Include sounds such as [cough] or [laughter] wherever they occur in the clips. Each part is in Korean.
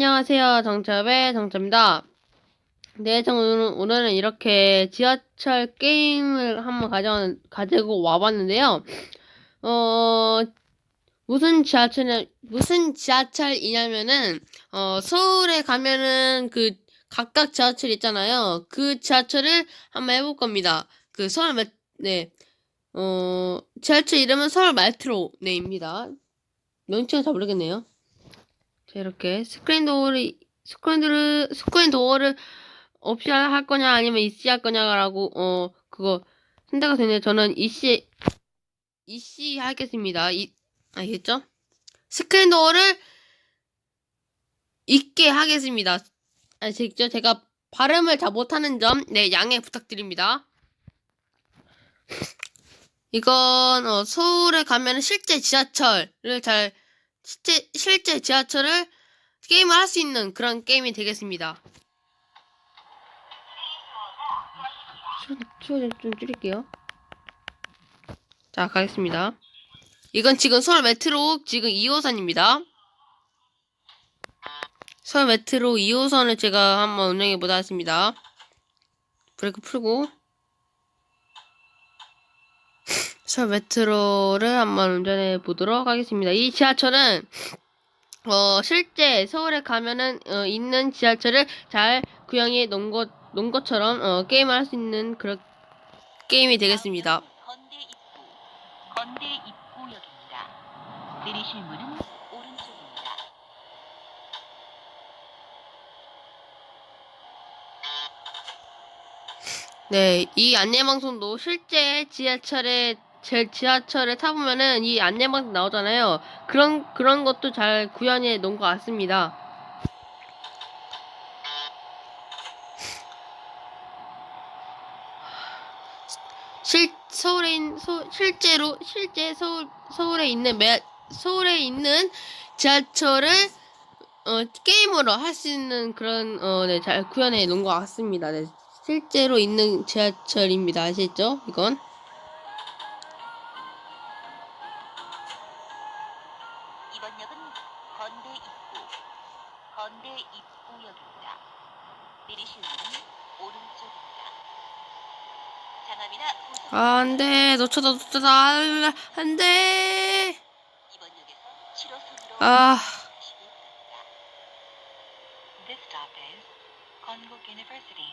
안녕하세요. 정첩의 정첩입니다. 네, 저 오늘, 오늘은 이렇게 지하철 게임을 한번 가져, 가지고 와봤는데요. 어, 무슨 지하철이, 무슨 지하철이냐면은, 어, 서울에 가면은 그 각각 지하철 있잖아요. 그 지하철을 한번 해볼 겁니다. 그 서울 몇, 네, 어, 지하철 이름은 서울 말트로 네입니다. 명칭은 잘 모르겠네요. 자, 이렇게 스크린 도어를 스크린 도어를 스크린 도어를 없이 할 거냐 아니면 이씨 할 거냐라고 어 그거 선택가 되네. 저는 이씨 이씨 하겠습니다. 이 알겠죠? 스크린 도어를 있게 하겠습니다. 아시겠죠? 제가 발음을 잘 못하는 점, 네 양해 부탁드립니다. 이건 어, 서울에 가면 실제 지하철을 잘 실제, 실제 지하철을 게임을 할 수 있는 그런 게임이 되겠습니다. 좀 줄일게요. 자, 가겠습니다. 이건 지금 서울 메트로 지금 2호선입니다. 서울 메트로 2호선을 제가 한번 운행해 보다 하겠습니다. 브레이크 풀고 서울 메트로를 한번 운전해 보도록 하겠습니다. 이 지하철은 어, 실제 서울에 가면은 어, 있는 지하철을 잘 구형해 놓은 것, 놓은 것처럼 어, 게임을 할 수 있는 그런 게임이 되겠습니다. 건대 입구, 건대 입구역입니다. 내리실 문은 오른쪽입니다. 네, 이 안내 방송도 실제 지하철에 제 지하철에 타보면은 이 안내방송 나오잖아요. 그런 그런 것도 잘 구현해 놓은 것 같습니다. 실 서울에 있는 서, 실제로 실제 서울 서울에 있는 매 서울에 있는 지하철을 어, 게임으로 할 수 있는 그런 어, 네, 잘 구현해 놓은 것 같습니다. 네. 실제로 있는 지하철입니다. 아시죠? 이건 안 돼 놓쳐다 놓쳐다 아, 안돼 이번 역에서 7호선으로 아 가시기 바랍니다. This stop is Kongguk University.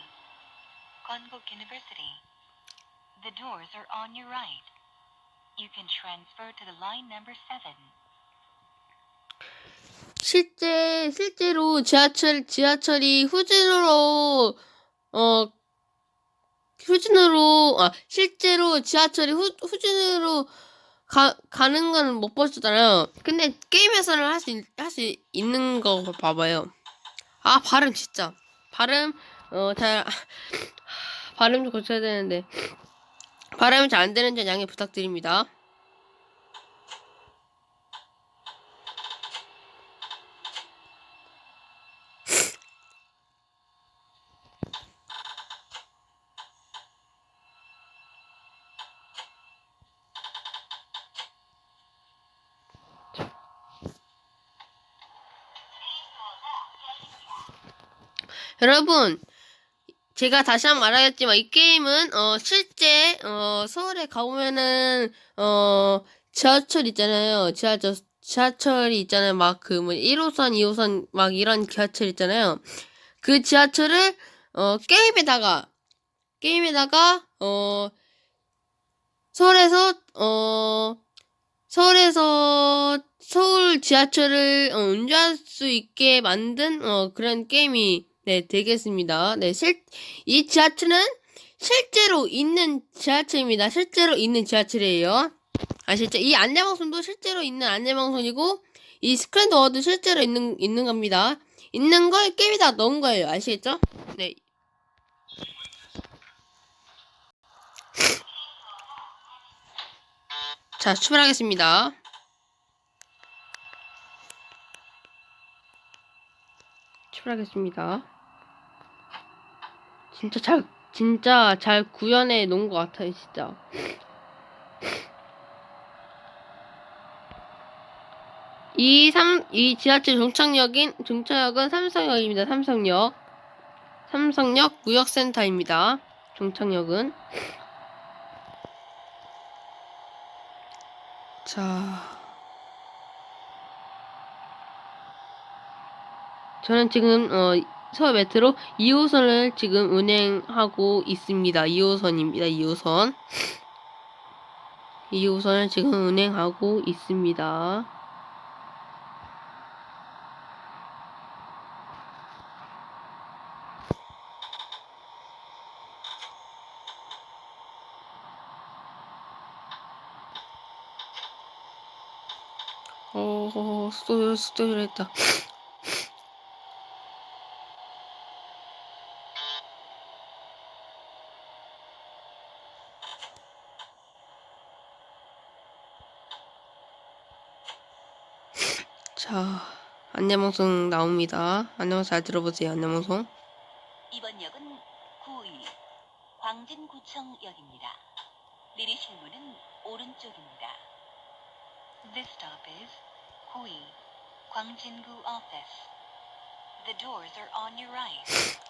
Kongguk University. The doors are on your right. You can transfer to the line number 7. 실제 실제로 지하철 지하철이 후진으로 어 후진으로 아 실제로 지하철이 후, 후진으로 가, 가는 건못 보셨잖아요. 근데 게임에서는 할 수 할 수 있는 거 봐봐요. 아 발음 진짜 발음 어 잘 발음 좀 고쳐야 되는데 발음이 잘 안 되는 점 양해 부탁드립니다. 여러분, 제가 다시 한 번 말하겠지만 이 게임은 어 실제 어 서울에 가보면은 어 지하철 있잖아요. 지하철 지하철이 있잖아요. 막 그 뭐 1호선, 2호선 막 이런 지하철 있잖아요. 그 지하철을 어 게임에다가 게임에다가 어 서울에서 어 서울에서 서울 지하철을 어, 운전할 수 있게 만든 어 그런 게임이 네, 되겠습니다. 네, 실, 이 지하철은 실제로 있는 지하철입니다. 실제로 있는 지하철이에요. 아시죠? 이 안내방송도 실제로 있는 안내방송이고, 이 스크린 도어도 실제로 있는, 있는 겁니다. 있는 걸 게임에다 넣은 거예요. 아시겠죠? 네. 자, 출발하겠습니다. 출발하겠습니다. 진짜 잘, 진짜 잘 구현해 놓은 것 같아요, 진짜. 이 삼, 이 지하철 종착역인, 종착역은 삼성역입니다. 삼성역. 삼성역 무역센터입니다. 종착역은. 자. 저는 지금, 어, 서울 메트로 2호선을 지금 운행하고 있습니다. 2호선입니다. 2호선. 2호선을 지금 운행하고 있습니다. 어, 속도, 속도를 했다. 자, 안내방송 나옵니다. 안내방송 잘 들어보세요, 안내방송. 이번 역은 9위 광진구청역입니다. 내리실 문은 오른쪽입니다. This stop is 9위 광진구 office. The doors are on your right. [laughs]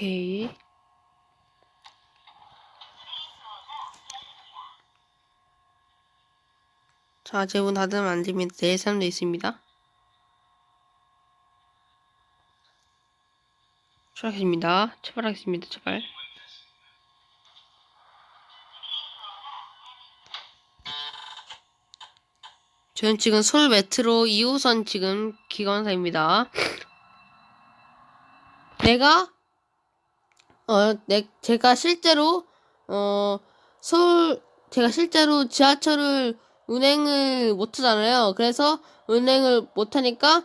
오케이. 자, 제문 닫으면 안 됩니다. 네 사람도 있습니다. 출발하겠습니다. 출발하겠습니다. 출발. 저는 지금 서울 메트로 2호선 지금 기관사입니다. 내가 어, 내, 제가 실제로, 어, 서울, 제가 실제로 지하철을 운행을 못하잖아요. 그래서 운행을 못하니까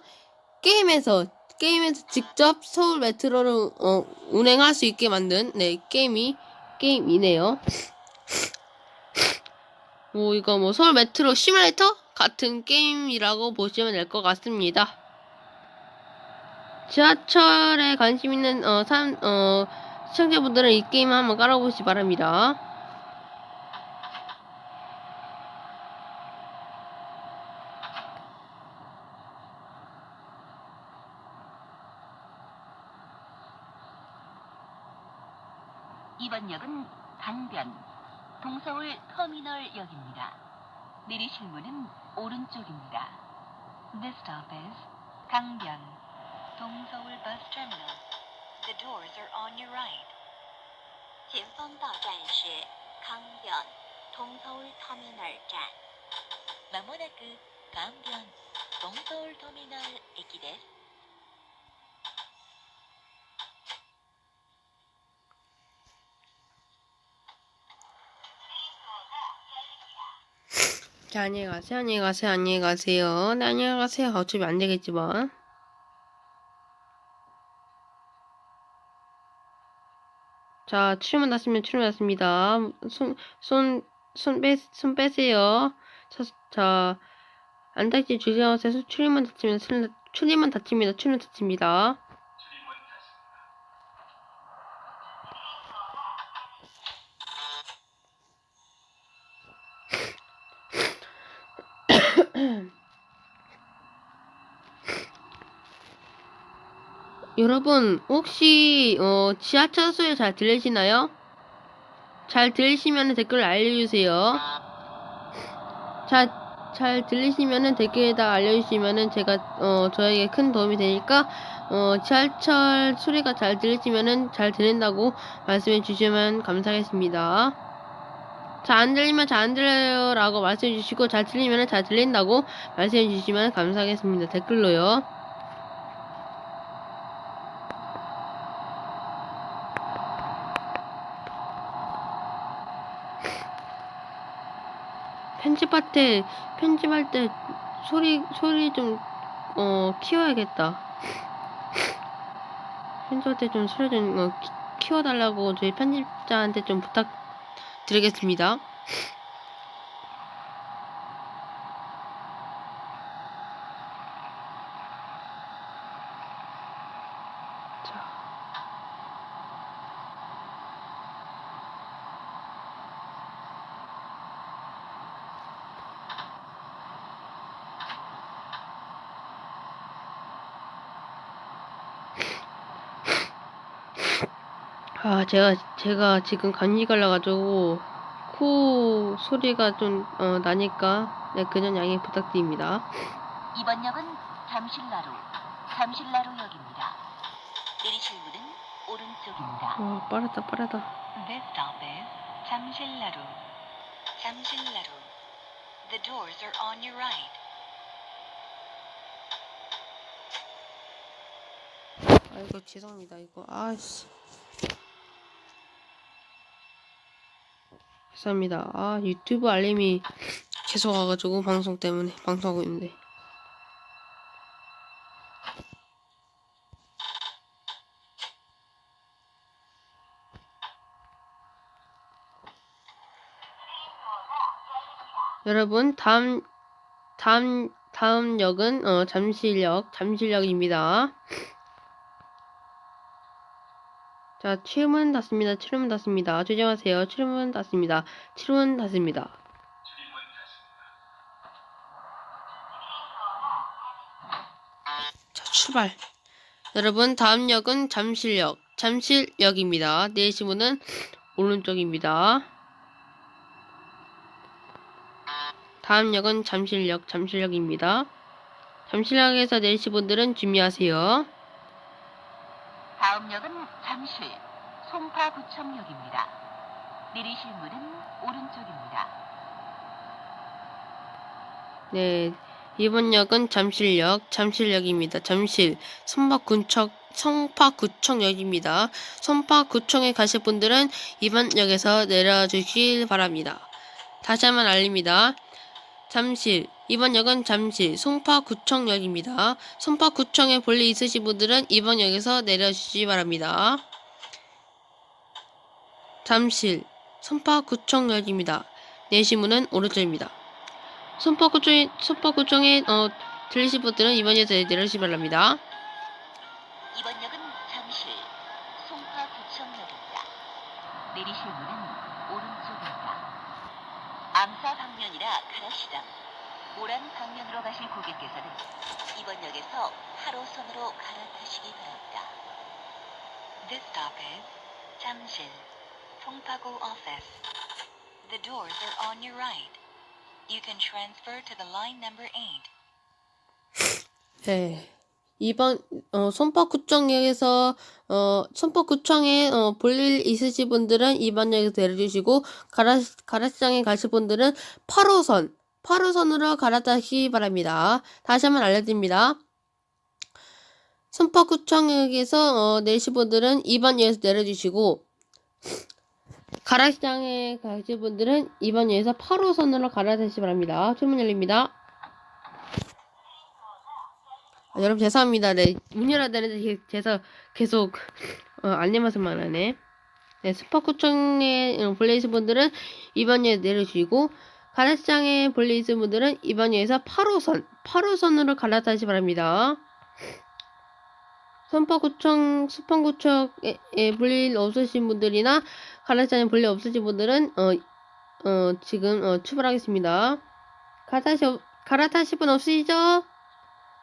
게임에서, 게임에서 직접 서울 메트로를, 어, 운행할 수 있게 만든, 네, 게임이, 게임이네요. 뭐, 이거 뭐, 서울 메트로 시뮬레이터? 같은 게임이라고 보시면 될 것 같습니다. 지하철에 관심 있는, 어, 사람, 어, 시청자분들은 이 게임 한번 깔아보시기 바랍니다. 이번 역은 강변 동서울 터미널역입니다. 내리실 문은 오른쪽입니다. This stop is 강변 동서울 bus terminal. The doors are on your right. 前方到站是강변 동서울 터미널 站.まもなく강변 동서울 터미널 駅です. 자, 안녕히 가세요, 안녕히 가세요, 안녕히 가세요. 네, 안녕히 가세요. 어차피 안 되겠지만. 자, 출문 닫으면 출문 닫습니다. 손, 손, 손 빼, 손 빼세요. 자, 자, 안닥지 주세요. 출입문 닫히면, 출입문 닫- 출입문 닫힙니다. 출입문 닫힙니다. [laughs] 여러분, 혹시, 어, 지하철 소리 잘 들리시나요? 잘 들리시면 댓글 알려주세요. 잘, 잘 들리시면 댓글에다 알려주시면 제가, 어, 저에게 큰 도움이 되니까, 어, 지하철 소리가 잘 들리시면 잘 들린다고 말씀해 주시면 감사하겠습니다. 잘 안 들리면 잘 안 들려요 라고 말씀해 주시고, 잘 들리면 잘 들린다고 말씀해 주시면 감사하겠습니다. 댓글로요. 편집할 때 편집할 때 소리 소리 좀 어 키워야겠다. 편집할 때 좀 소리 좀 어, 키, 키워달라고 저희 편집자한테 좀 부탁드리겠습니다. 아, 제가, 제가 지금 감기 걸려가지고, 코 소리가 좀, 어, 나니까, 네, 그냥 양해 부탁드립니다. 이번 역은 잠실나루, 잠실나루역입니다. 내리실 문은 오른쪽입니다. 어, 빠르다, 빠르다. This stop is 잠실나루, 잠실나루. The doors are on your right. 아이고, 죄송합니다, 이거. 아씨. 죄송합니다. 아, 유튜브 알림이 계속 와가지고, 방송 때문에, 방송하고 있는데. 여러분, 다음, 다음, 다음 역은, 어, 잠실역, 잠실역입니다. 자, 출문 닫습니다. 출문 닫습니다. 조정하세요. 출문 닫습니다. 출문 닫습니다. 자, 출발. 여러분, 다음 역은 잠실역, 잠실역입니다. 내리실 문은 오른쪽입니다. 다음 역은 잠실역, 잠실역입니다. 잠실역에서 내리실 분들은 준비하세요. 다음 역은 잠실, 송파구청역입니다. 내리실 문은 오른쪽입니다. 네, 이번 역은 잠실역, 잠실역입니다. 잠실, 성파구청, 성파구청역입니다. 성파구청에 가실 분들은 이번 역에서 내려주길 바랍니다. 다시 한번 알립니다. 잠실, 이번 역은 잠실, 송파구청역입니다. 송파구청에 볼일 있으신 분들은 이번 역에서 내려주시기 바랍니다. 잠실, 송파구청역입니다. 내시문은 오른쪽입니다. 손바구청에, 손바구청에, 어, 들리실 분들은 이번 역에서 내려주시기 바랍니다. 이번 역은 잠실, 송파구청역입니다. 내리실 문은 오른쪽입니다. 암사 방면이라 가라시장, 모란 방면으로 가실 고객께서는 이번 역에서 8호선으로 갈아타시기 바랍니다. This stop is 잠실, 송파구 office. The doors are on your right. You can transfer to the line number 8. [laughs] 네. 이번, 어, 손바구청역에서, 어, 손바구청에, 어, 볼일 있으신 분들은 이번 역에서 내려주시고, 가라, 가라시장에 가실 분들은 8호선, 8호선으로 갈아타시기 바랍니다. 다시 한번 알려드립니다. 손바구청역에서, 어, 내리실 분들은 이번 역에서 내려주시고, 가라시장에 가실 분들은 이번 역에서 8호선으로 갈아타시기 바랍니다. 출문 열립니다. 아, 여러분 죄송합니다. 네, 문 제- 제가 계속 어, 안내 말씀만 하네. 네, 스파구청에 어, 있는 분들은 이번 역에 내려주시고 가라시장에 볼레 있는 분들은 이번 역에서 8호선, 8호선으로 갈아타시 바랍니다. 선파구청, 수판구청에 볼일 없으신 분들이나 가라시장에 볼일 없으신 분들은 어, 어, 지금 어, 출발하겠습니다. 갈아타시, 갈아타실 분 없으시죠?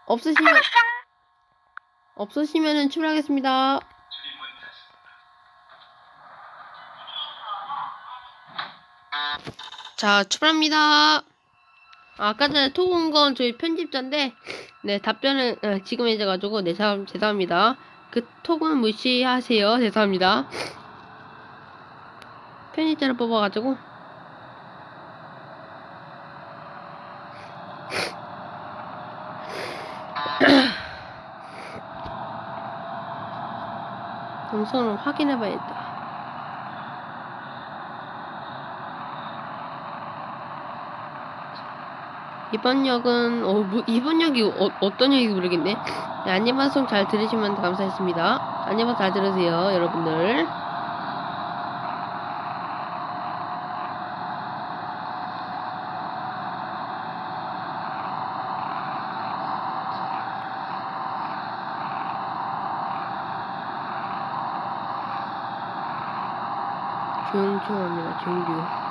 없으시면 없으시면은 출발하겠습니다. 자, 출발합니다. 아, 아까 전에 톡 온 건 저희 편집자인데, 네, 답변을 어, 지금 해줘가지고, 네, 자, 죄송합니다. 그 톡은 무시하세요. 죄송합니다. 편집자를 뽑아가지고, [coughs] 동선을 확인해봐야겠다. 이번 역은 어, 뭐, 이번 역이 어, 떤 역인지 모르겠네. 네, 안내방송 잘 들으시면 감사하겠습니다. 안내방송 잘 들으세요, 여러분들. 조용조용합니다. 조용조용.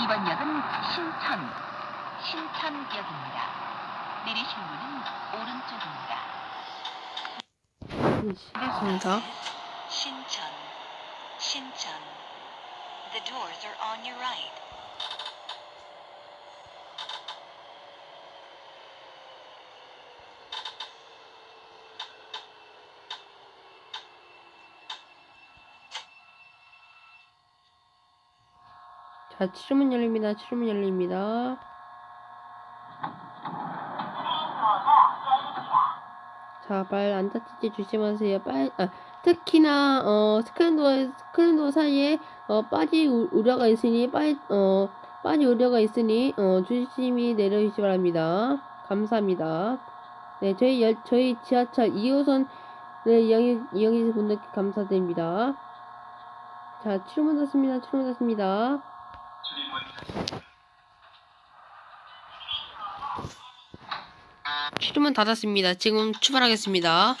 이번 역은 신천, 신천역입니다. 내리실 문은 오른쪽입니다. 감사. 신천, 신천. The doors are on your right. 자, 치르문 열립니다. 치르문 열립니다. 자, 발 안 다치지 조심하세요. 빨, 아, 특히나, 어, 스크린도어, 스크린도어 사이에, 어, 우- 우려가 있으니, 빠, 어, 빠질 우려가 있으니, 어, 조심히 내려주시기 바랍니다. 감사합니다. 네, 저희 열, 저희 지하철 2호선을 이용해, 이용해주신 분들께 감사드립니다. 자, 출문 닫습니다. 출문 닫습니다. 출문 닫았습니다. 지금 출발하겠습니다.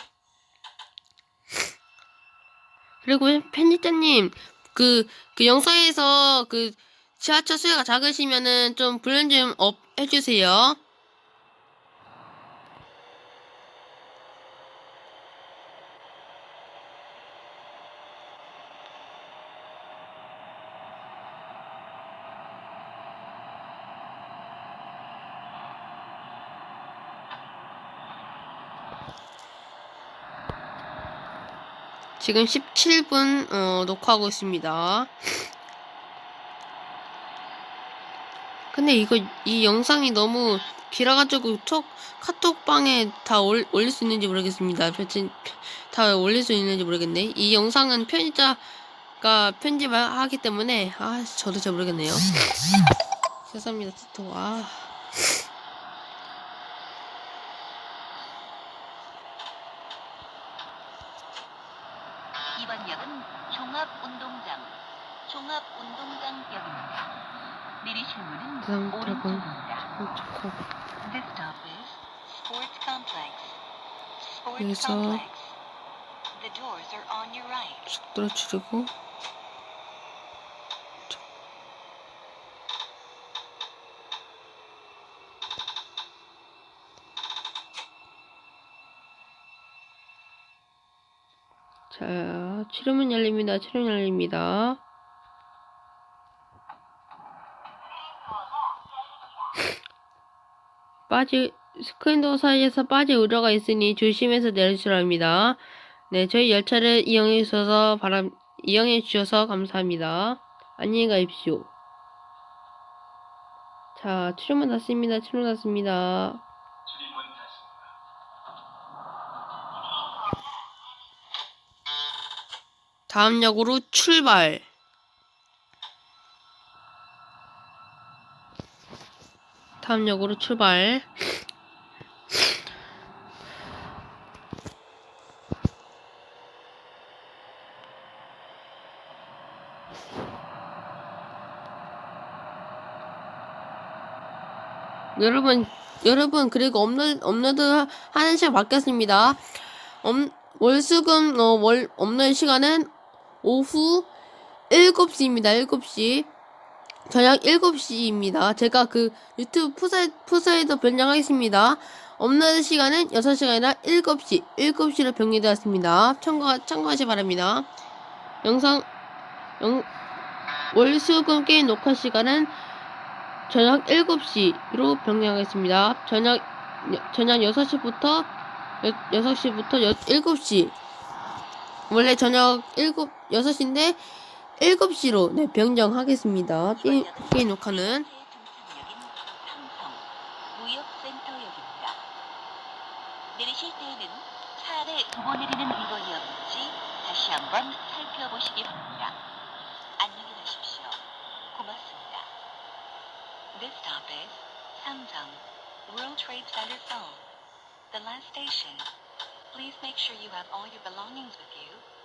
그리고 편집자님, 그, 그 영상에서 그 지하철 수요가 작으시면은 좀 불륜 좀업 해주세요. 지금 17분 어, 녹화하고 있습니다. 근데 이거 이 영상이 너무 길어가지고 톡 카톡방에 다 올, 올릴 수 있는지 모르겠습니다. 표친 다 올릴 수 있는지 모르겠네. 이 영상은 편집자가 편집을 하기 때문에 아 저도 잘 모르겠네요. [laughs] 죄송합니다. 또 아. 이번 역은 종합운동장, 종합운동장역입니다. 내리실 문은 그럼 조금 오른쪽입니다. 촉촉하고 This stop is Sports Complex. Sports 여기서 Complex. The doors are on your right. 속도를 줄이고 자, 출입문 열립니다. 출입문 열립니다. [laughs] 빠지 스크린도 사이에서 빠질 우려가 있으니 조심해서 내려주시라 합니다. 네, 저희 열차를 이용해 주셔서 바람 이용해 주셔서 감사합니다. 안녕히 가십시오. 자, 출입문 닫습니다. 출입문 닫습니다. 다음 역으로 출발. 다음 역으로 출발. 여러분, 여러분, 그리고 업로드, 업로드 하는 시간 바뀌었습니다. 업, 월수금, 어, 월, 업로드 시간은 오후 7시입니다. 7시. 저녁 7시입니다. 제가 그 유튜브 푸사, 푸사에도 변경하겠습니다. 업로드 시간은 6시가 아니라 7시, 7시로 변경되었습니다. 참고, 참고하시 기 바랍니다. 영상, 영, 월수금 게임 녹화 시간은 저녁 7시로 변경하겠습니다. 저녁, 저녁 6시부터, 6시부터 7시. 원래 저녁 7, 6시인데, 7시로, 네, 변경하겠습니다. 게임, 게임 녹화는. 내리실 때에는 차 안에 두고 내리는 물건이었는지 다시 한번 살펴보시기 바랍니다. 안녕히 가십시오. 고맙습니다. This stop is Samsung World Trade Center Seoul. The last station. Please make sure you have all your belongings with you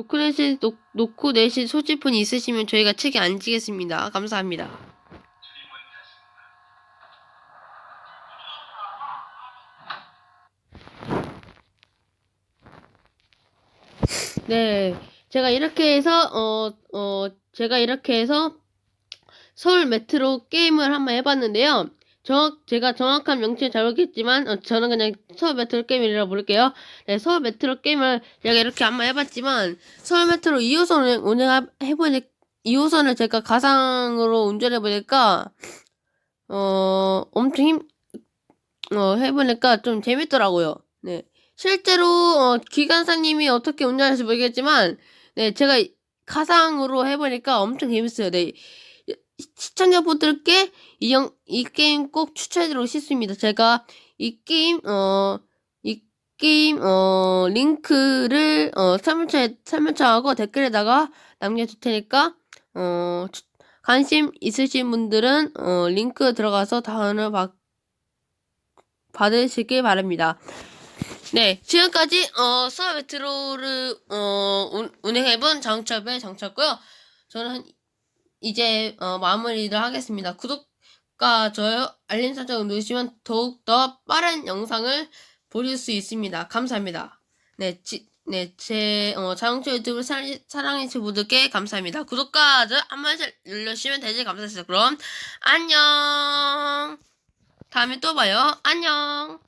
놓고 내신, 놓, 놓고 내신 소지품 있으시면 저희가 책에 안 지겠습니다. 감사합니다. 네, 제가 이렇게 해서, 어, 어, 제가 이렇게 해서 서울 메트로 게임을 한번 해봤는데요. 정확, 제가 정확한 명칭을 잘 모르겠지만, 어, 저는 그냥 서울 메트로 게임이라고 부를게요. 네, 서울 메트로 게임을 제가 이렇게 한번 해봤지만, 서울 메트로 2호선을 운행 해보니, 2호선을 제가 가상으로 운전해보니까, 어, 엄청 힘, 어, 해보니까 좀 재밌더라고요. 네. 실제로, 어, 기관사님이 어떻게 운전하실지 모르겠지만, 네, 제가 가상으로 해보니까 엄청 재밌어요. 네. 시청자분들께 이, 영, 이 게임 꼭 추천해드리고 싶습니다. 제가 이 게임, 어, 이 게임, 어, 링크를, 어, 설문차에, 설문차하고 댓글에다가 남겨둘 테니까, 어, 추- 관심 있으신 분들은, 어, 링크 들어가서 다운을 받, 받으시길 바랍니다. 네, 지금까지, 어, 수업 메트로를, 어, 운, 운행해본 장철배 장철고요 저는 이제 어, 마무리를 하겠습니다. 구독과 좋아요, 알림 설정을 누르시면 더욱 더 빠른 영상을 보실 수 있습니다. 감사합니다. 네, 지, 네, 제 어, 자동차 유튜브를 사, 사랑해주신 분들께 감사합니다. 구독과 좋아요 한 번씩 눌러주시면 되지 감사합니다. 그럼 안녕. 다음에 또 봐요. 안녕.